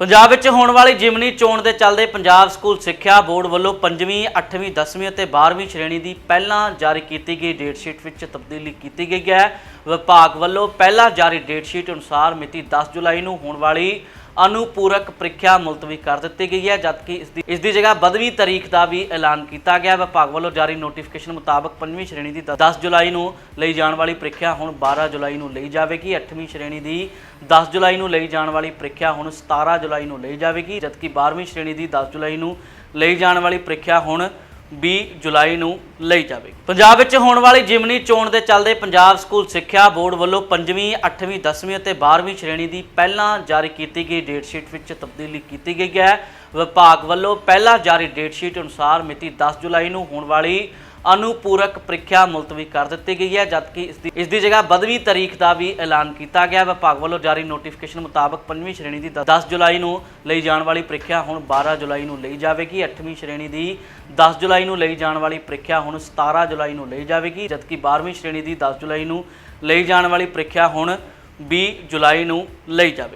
ਪੰਜਾਬ ਵਿੱਚ ਹੋਣ ਵਾਲੀ ਜਿਮਨੀ ਚੋਣ ਦੇ ਚੱਲਦੇ ਪੰਜਾਬ ਸਕੂਲ ਸਿੱਖਿਆ ਬੋਰਡ ਵੱਲੋਂ 5ਵੀਂ 8ਵੀਂ 10ਵੀਂ ਅਤੇ 12ਵੀਂ ਸ਼੍ਰੇਣੀ ਦੀ ਪਹਿਲਾਂ ਜਾਰੀ ਕੀਤੀ ਗਈ ਡੇਟ ਸ਼ੀਟ ਵਿੱਚ ਤਬਦੀਲੀ ਕੀਤੀ ਗਈ ਹੈ। ਵਿਭਾਗ ਵੱਲੋਂ ਪਹਿਲਾਂ ਜਾਰੀ ਡੇਟ ਸ਼ੀਟ ਅਨੁਸਾਰ ਮਿਤੀ 10 ਜੁਲਾਈ ਨੂੰ ਹੋਣ ਵਾਲੀ ਅਨੁਪੂਰਕ ਪ੍ਰੀਖਿਆ ਮੁਲਤਵੀ ਕਰ ਦਿੱਤੀ ਗਈ ਹੈ, ਜਦਕਿ ਇਸ ਦੀ ਇਸ ਦੀ ਜਗ੍ਹਾ 12ਵੀਂ ਤਾਰੀਖ ਦਾ ਵੀ ਐਲਾਨ ਕੀਤਾ ਗਿਆ। ਵਿਭਾਗ ਵੱਲੋਂ ਜਾਰੀ ਨੋਟੀਫਿਕੇਸ਼ਨ ਮੁਤਾਬਕ 5ਵੀਂ ਸ਼੍ਰੇਣੀ ਦੀ 10 ਜੁਲਾਈ ਨੂੰ ਲਈ ਜਾਣ ਵਾਲੀ ਪ੍ਰੀਖਿਆ ਹੁਣ 12 ਜੁਲਾਈ ਨੂੰ ਲਈ ਜਾਵੇਗੀ। 8ਵੀਂ ਸ਼੍ਰੇਣੀ ਦੀ 10 ਜੁਲਾਈ ਨੂੰ ਲਈ ਜਾਣ ਵਾਲੀ ਪ੍ਰੀਖਿਆ ਹੁਣ 17 ਜੁਲਾਈ ਨੂੰ ਲਈ ਜਾਵੇਗੀ, ਜਦਕਿ 12ਵੀਂ ਸ਼੍ਰੇਣੀ ਦੀ 10 ਜੁਲਾਈ ਨੂੰ ਲਈ ਜਾਣ ਵਾਲੀ ਪ੍ਰੀਖਿਆ ਹੁਣ 20 ਜੁਲਾਈ ਨੂੰ ਲਈ ਜਾਵੇਗੀ ਪੰਜਾਬ ਵਿੱਚ ਹੋਣ ਵਾਲੀ ਜਿਮਨੀ ਚੋਣ ਦੇ ਚੱਲਦੇ ਪੰਜਾਬ ਸਕੂਲ ਸਿੱਖਿਆ ਬੋਰਡ ਵੱਲੋਂ 5ਵੀਂ 8ਵੀਂ 10ਵੀਂ ਅਤੇ 12ਵੀਂ ਸ਼੍ਰੇਣੀ ਦੀ ਪਹਿਲਾਂ ਜਾਰੀ ਕੀਤੀ ਗਈ ਡੇਟ ਸ਼ੀਟ ਵਿੱਚ ਤਬਦੀਲੀ ਕੀਤੀ ਗਈ ਹੈ। ਵਿਭਾਗ ਵੱਲੋਂ ਪਹਿਲਾਂ ਜਾਰੀ ਡੇਟ ਸ਼ੀਟ ਅਨੁਸਾਰ ਮਿਤੀ 10 ਜੁਲਾਈ ਨੂੰ ਹੋਣ ਵਾਲੀ ਅਨੁਪੂਰਕ ਪ੍ਰੀਖਿਆ ਮੁਲਤਵੀ ਕਰ ਦਿੱਤੀ ਗਈ ਹੈ, ਜਦਕਿ ਇਸ ਦੀ ਇਸ ਦੀ ਜਗ੍ਹਾ 12ਵੀਂ ਤਾਰੀਖ ਦਾ ਵੀ ਐਲਾਨ ਕੀਤਾ ਗਿਆ। ਵਿਭਾਗ ਵੱਲੋਂ ਜਾਰੀ ਨੋਟੀਫਿਕੇਸ਼ਨ ਮੁਤਾਬਕ 5ਵੀਂ ਸ਼੍ਰੇਣੀ ਦੀ 10 ਜੁਲਾਈ ਨੂੰ ਲਈ ਜਾਣ ਵਾਲੀ ਪ੍ਰੀਖਿਆ ਹੁਣ 12 ਜੁਲਾਈ ਨੂੰ ਲਈ ਜਾਵੇਗੀ। 8ਵੀਂ ਸ਼੍ਰੇਣੀ ਦੀ 10 ਜੁਲਾਈ ਨੂੰ ਲਈ ਜਾਣ ਵਾਲੀ ਪ੍ਰੀਖਿਆ ਹੁਣ 17 ਜੁਲਾਈ ਨੂੰ ਲਈ ਜਾਵੇਗੀ, ਜਦਕਿ 12ਵੀਂ ਸ਼੍ਰੇਣੀ ਦੀ 10 ਜੁਲਾਈ ਨੂੰ ਲਈ ਜਾਣ ਵਾਲੀ ਪ੍ਰੀਖਿਆ ਹੁਣ 20 ਜੁਲਾਈ ਨੂੰ ਲਈ ਜਾਵੇਗੀ।